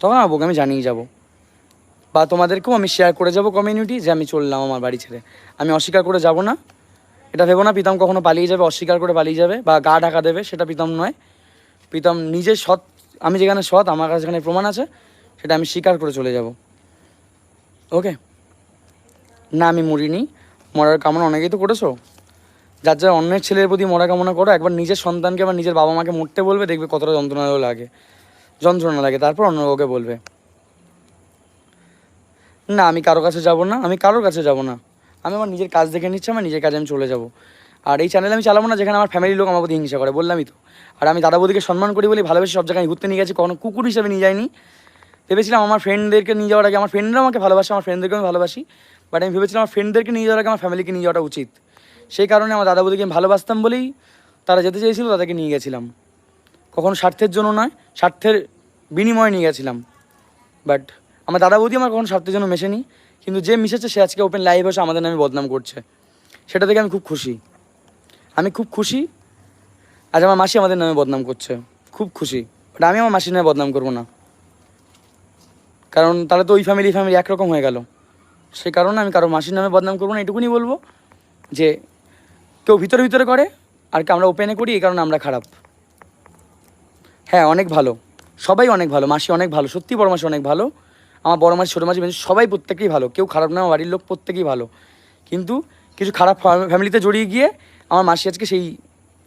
তখন আমার বউকে আমি জানিয়ে যাব। বা তোমাদেরকেও আমি শেয়ার করে যাব কমিউনিটি যে আমি চললাম আমার বাড়ি ছেড়ে। আমি অস্বীকার করে যাব না। এটা ভেবো না, প্রীতম কখনো পালিয়ে যাবে, অস্বীকার করে পালিয়ে যাবে বা গা ঢাকা দেবে, সেটা প্রীতম নয়। প্রীতম নিজে সৎ, আমি যেখানে সৎ, আমার কাছে যেখানে প্রমাণ আছে, সেটা আমি স্বীকার করে চলে যাব। ওকে না, আমি মরিনি। মরার কামনা অনেকেই তো করেছ। যার যার অন্যের ছেলের প্রতি মরা কামনা করো, একবার নিজের সন্তানকে বা নিজের বাবা মাকে মরতে বলবে, দেখবে কতটা যন্ত্রণা লাগে। যন্ত্রণা লাগে, তারপর অন্য কাউকে বলবে। না, আমি কারও কাছে যাব না, আমি কারোর কাছে যাব না। আমি আমার নিজের কাজ দেখে নিচ্ছি, আমার নিজের কাজে আমি চলে যাব। আর এই চ্যানেল আমি চালাবো না, যেখানে আমার ফ্যামিলির লোক আমার প্রতি হিংসা করে, বললামই তো। আর আমি দাদা বৌদিকে সম্মান করি বলে ভালোবেসে সব জায়গায় ঘুরতে নিয়ে গেছি, কখনো কুকুর হিসেবে নিয়ে যাইনি। ভেবেছিলাম আমার ফ্রেন্ডদেরকে নিয়ে যাওয়ার আগে, আমার ফ্রেন্ডরা আমাকে ভালোবাসে, আমার ফ্রেন্ডদেরকে আমি ভালোবাসি। বাট আমি ভেবেছিলাম আমার ফ্রেন্ডদেরকে নিয়ে যাওয়ার আগে আমার ফ্যামিলিকে নিয়ে যাওয়াটা উচিত। সেই কারণে আমার দাদা বৌদিকে আমি ভালোবাসতাম বলেই তারা যেতে চেয়েছিল, তাদেরকে নিয়ে গেছিলাম। কখনো স্বার্থের জন্য নয়, স্বার্থের বিনিময়ে নিয়ে গেছিলাম। বাট আমার দাদা বৌদি আমার কখনো স্বার্থের জন্য মেশেনি, কিন্তু যে মিশেছে সে আজকে ওপেন লাইভ এসে আমাদের নামে বদনাম করছে। সেটা থেকে আমি খুব খুশি। আমি খুব খুশি, আজ আমার মাসি আমাদের নামে বদনাম করছে। খুব খুশি। বাট আমি আমার মাসির নামে বদনাম করব না। কারণ তাহলে তো ওই ফ্যামিলি ফ্যামিলি একরকম হয়ে গেল। সেই কারণে আমি কারও মাসির নামে বদনাম করব না, এটুকুনি বলব যে কেউ ভিতরে ভিতরে করে, আর কি আমরা ওপেনে করি, এই কারণে আমরা খারাপ। হ্যাঁ অনেক ভালো। সবাই অনেক ভালো, মাসি অনেক ভালো, সত্যি বড় মাসি অনেক ভালো। আমার বড় মাসি, ছোটো মাসি মেসি সবাই প্রত্যেকেই ভালো, কেউ খারাপ না, বাড়ির লোক প্রত্যেকেই ভালো। কিন্তু কিছু খারাপ ফ্যামিলিতে জড়িয়ে গিয়ে আমার মাসি আজকে সেই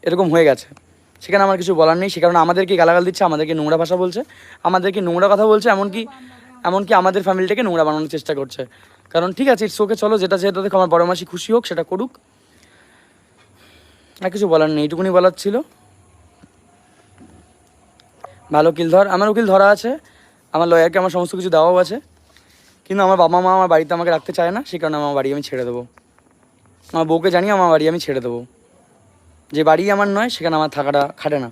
এরকম হয়ে গেছে। সেখানে আমার কিছু বলার নেই, সে কারণে আমাদেরকে গালাগাল দিচ্ছে, আমাদেরকে নোংরা ভাষা বলছে, আমাদেরকে নোংরা কথা বলছে, এমনকি এমনকি আমাদের ফ্যামিলিটাকে নোংরা বানানোর চেষ্টা করছে। কারণ ঠিক আছে ইটস ওকে চলো যেটা যেটা দেখো, আমার বড় মাসি খুশি হোক, সেটা করুক। আর কিছু বলার নেই এইটুকুনি বলার ছিল। ভালো উকিল ধর, আমার উকিল ধরা আছে, আমার লয়ারকে আমার সমস্ত কিছু দেওয়াও আছে। কিন্তু আমার বাবা মা আমার বাড়িতে আমাকে রাখতে চায় না, সেই কারণে আমার বাড়ি আমি ছেড়ে দেবো। আমার বউকে জানি আমার বাড়ি আমি ছেড়ে দেবো। যে বাড়ি আমার নয়, সেখানে আমার থাকাটা খাটে না।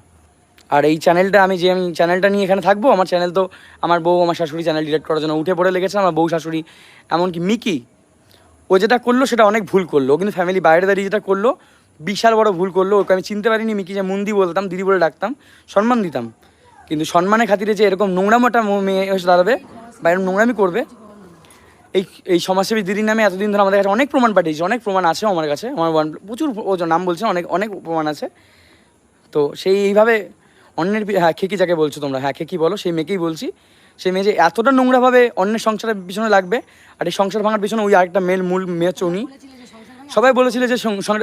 আর এই চ্যানেলটা আমি যে আমি চ্যানেলটা নিয়ে এখানে থাকব, আমার চ্যানেল তো আমার বউ, আমার শাশুড়ি চ্যানেল ডিলেট করার জন্য উঠে পড়ে লেগেছে, আমার বউ, শাশুড়ি, এমনকি মিকি, ও যেটা করল সেটা অনেক ভুল করল। কিন্তু ফ্যামিলি বাইরে দাঁড়িয়ে যেটা করল, বিশাল বড় ভুল করল। ওকে আমি চিনতে পারিনি, মিকি যে মুন্দি বলতাম, দিদি বলে ডাকতাম, সম্মান দিতাম। কিন্তু সম্মানের খাতিরে যে এরকম নোংরামোটা মেয়ে এসে দাঁড়াবে বা এরকম নোংরামি করবে, এই এই সমাজসেবী দিদির নামে এতদিন ধরে আমাদের কাছে অনেক প্রমাণ পাঠিয়েছে, অনেক প্রমাণ আছে আমার কাছে, আমার one- প্রচুর ও যে নাম বলছে, অনেক অনেক প্রমাণ আছে। তো সেই এইভাবে অন্যের হ্যাঁ খেকি যাকে বলছো তোমরা? হ্যাঁ খেকি বলো? সেই মেয়েকেই বলছি। সেই মেয়ে যে এতটা নোংরাভাবে অন্যের সংসারের পিছনে লাগবে, আর এই সংসার ভাঙার পিছনে ওই আরেকটা মেল মূল মেয়ে হচ্ছে উনি। সবাই বলেছিল যে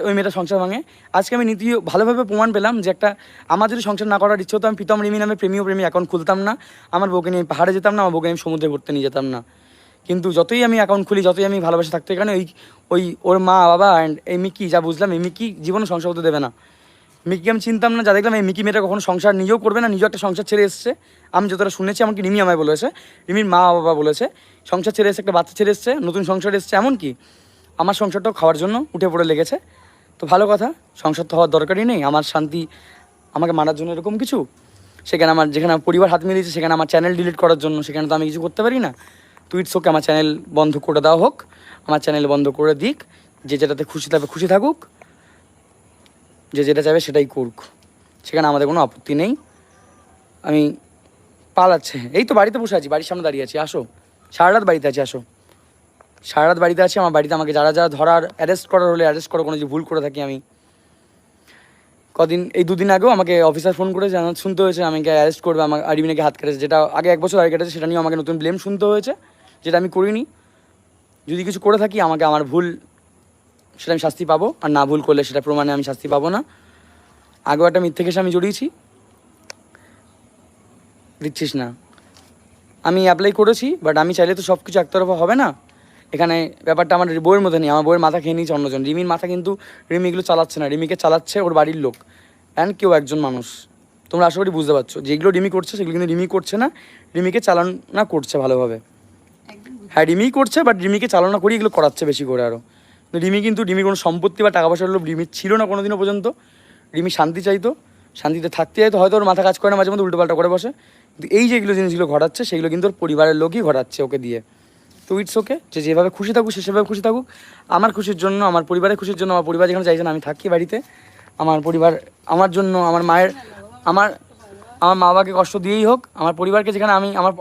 ওই মেয়েটা সংসার ভাঙে। আজকে আমি নীতি ভালোভাবে প্রমাণ পেলাম যে একটা, আমার যদি সংসার না করার ইচ্ছে হতো, আমি প্রীতম রিমি নামে প্রেমীয় প্রেমী অ্যাকাউন্ট খুলতাম না। আমার বউকে নিয়ে পাহাড়ে যেতাম না, আমার বউকে আমি সমুদ্রে ঘুরতে নিয়ে যেতাম না। কিন্তু যতই আমি অ্যাকাউন্ট খুলি, যতই আমি ভালোবাসে থাকতে এখানে ওই ওই ওর মা, বাবা অ্যান্ড এই মিকি, যা বুঝলাম, এই মিকি জীবনে সংসার হতে দেবে না। মিকিকে আমি চিনতাম না, যা দেখলাম, এই মিকি মেয়েটা কখনো সংসার নিজেও করবে না, নিজেও একটা সংসার ছেড়ে এসছে। আমি যতটা শুনেছি, আমাকে রিমি আমায় বলেছে, রিমির মা, বাবা বলেছে, সংসার ছেড়ে এসে একটা বাচ্চা ছেড়ে এসছে, নতুন সংসার এসছে, এমনকি আমার সংসারটাও খাওয়ার জন্য উঠে পড়ে লেগেছে। তো ভালো কথা, সংসার তো হওয়ার দরকারই নেই। আমার শান্তি, আমাকে মারার জন্য এরকম কিছু? সেখানে আমার, যেখানে আমার পরিবার হাত মিলিয়েছে, সেখানে আমার চ্যানেল ডিলিট করার জন্য, সেখানে তো আমি কিছু করতে পারি না। তুই ইটস ওকে আমার চ্যানেল বন্ধ করে দেওয়া হোক। আমার চ্যানেল বন্ধ করে দিক। যে যেটাতে খুশি থাকবে, খুশি থাকুক। যে যেটা চাইবে, সেটাই করুক। সেখানে আমাদের কোনো আপত্তি নেই। আমি পালাচ্ছে। এই তো বাড়িতে বসে আছি, বাড়ির সামনে দাঁড়িয়ে আছি। আসো। সারা রাত বাড়িতে আছি, আসো। সারা রাত বাড়িতে আছি, আমার বাড়িতে আমাকে যারা যারা ধরার অ্যারেস্ট করার হলে অ্যারেস্ট করো, কোনো যে ভুল করে থাকি আমি। কদিন, এই দুদিন আগেও আমাকে অফিসার ফোন করে জানা শুনতে হয়েছে আমাকে অ্যারেস্ট করবে, আমার আরিমিনাকে হাত কেটেছে, যেটা আগে এক বছর আগে কেটেছে, সেটা নিয়ে আমাকে নতুন ব্লেম শুনতে হয়েছে, যেটা আমি করিনি। যদি কিছু করে থাকি, আমাকে আমার ভুল, সেটা আমি শাস্তি পাবো, আর না ভুল করলে সেটা প্রমাণে আমি শাস্তি পাবো না। আগেও একটা মিথ্যে কেসে আমি জড়িয়েছি। দিচ্ছিস না। আমি অ্যাপ্লাই করেছি বাট আমি চাইলে তো সব কিছু একতরফা হবে না। এখানে ব্যাপারটা আমার বইয়ের মধ্যে নেই আমার বইয়ের মাথা খেয়ে নিয়েছে অন্যজন। রিমির মাথা কিন্তু রিমি এগুলো চালাচ্ছে না রিমিকে চালাচ্ছে ওর বাড়ির লোক। অ্যান্ড কেউ একজন মানুষ। তোমরা আশা করি বুঝতে পারছ যেগুলো রিমি করছে সেগুলো কিন্তু রিমি করছে না রিমিকে চালনা করছে ভালোভাবে। হ্যাঁ রিমি করছে বাট রিমিকে চালনা করি এগুলো করাচ্ছে বেশি করে আরও রিমি কিন্তু রিমির কোনো সম্পত্তি বা টাকা পয়সার লোভ রিমির ছিল না কোনোদিনও পর্যন্ত। রিমি শান্তি চাইতো শান্তিতে থাকতে চাইতো হয়তো ওর মাথা কাজ করে না মাঝে মধ্যে উল্টোপাল্টা করে বসে। কিন্তু এই যেগুলো জিনিসগুলো ঘটাচ্ছে সেগুলো কিন্তু ওর পরিবারের লোকই ঘটাচ্ছে ওকে দিয়ে। তো ইটস ওকে যে যেভাবে খুশি থাকুক, সে সেভাবে খুশি থাকুক। আমার খুশির জন্য, আমার পরিবারের খুশির জন্য, আমার পরিবার যেখানে চাইছেন আমি থাকি বাড়িতে। আমার পরিবার, আমার জন্য, আমার মায়ের, আমার আমার মা বাবাকে কষ্ট দিয়েই হোক, আমার পরিবারকে যেখানে আমি, আমার